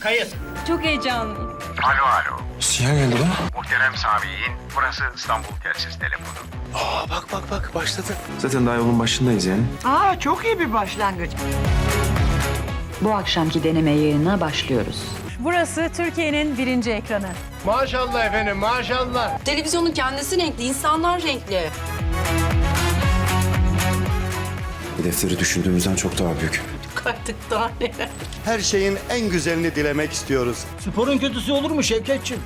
Kayıt. Çok heyecanlıyım. Alo alo. Sinyal geldi lan. Muhterem Sami'in burası İstanbul telsiz telefonu. Aa bak bak bak başladı. Zaten daha yolun başındayız yani. Aa çok iyi bir başlangıç. Bu akşamki deneme yayınına başlıyoruz. Burası Türkiye'nin birinci ekranı. Maşallah efendim maşallah. Televizyonun kendisi renkli, insanlar renkli. Hedefleri düşündüğümüzden çok daha büyük. Artık daha neler. Her şeyin en güzelini dilemek istiyoruz. Sporun kötüsü olur mu Şevketçim?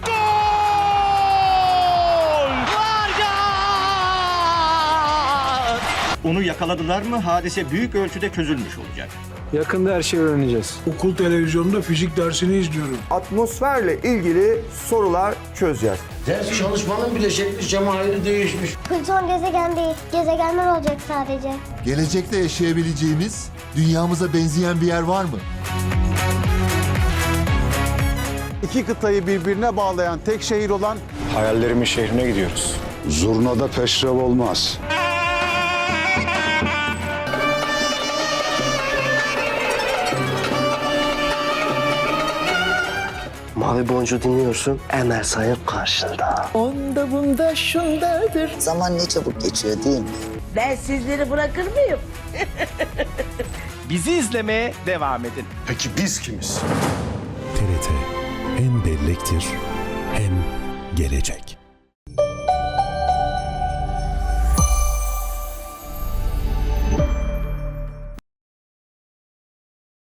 Onu yakaladılar mı hadise büyük ölçüde çözülmüş olacak. Yakında her şeyi öğreneceğiz. Okul televizyonunda fizik dersini izliyorum. Atmosferle ilgili sorular çözeceğiz. Ders çalışmanın bile şekli şemali değişmiş. Plüton gezegen değil, gezegenler olacak sadece. Gelecekte yaşayabileceğimiz, dünyamıza benzeyen bir yer var mı? İki kıtayı birbirine bağlayan tek şehir olan Hayallerimin şehrine gidiyoruz. Zurnada peşrev olmaz. Mavi boncuğu dinliyorsun. Emel Sayın karşında. Zaman ne çabuk geçiyor değil mi? Ben sizleri bırakır mıyım? Bizi izlemeye devam edin. Peki biz kimiz? TRT hem bellektir hem gelecek.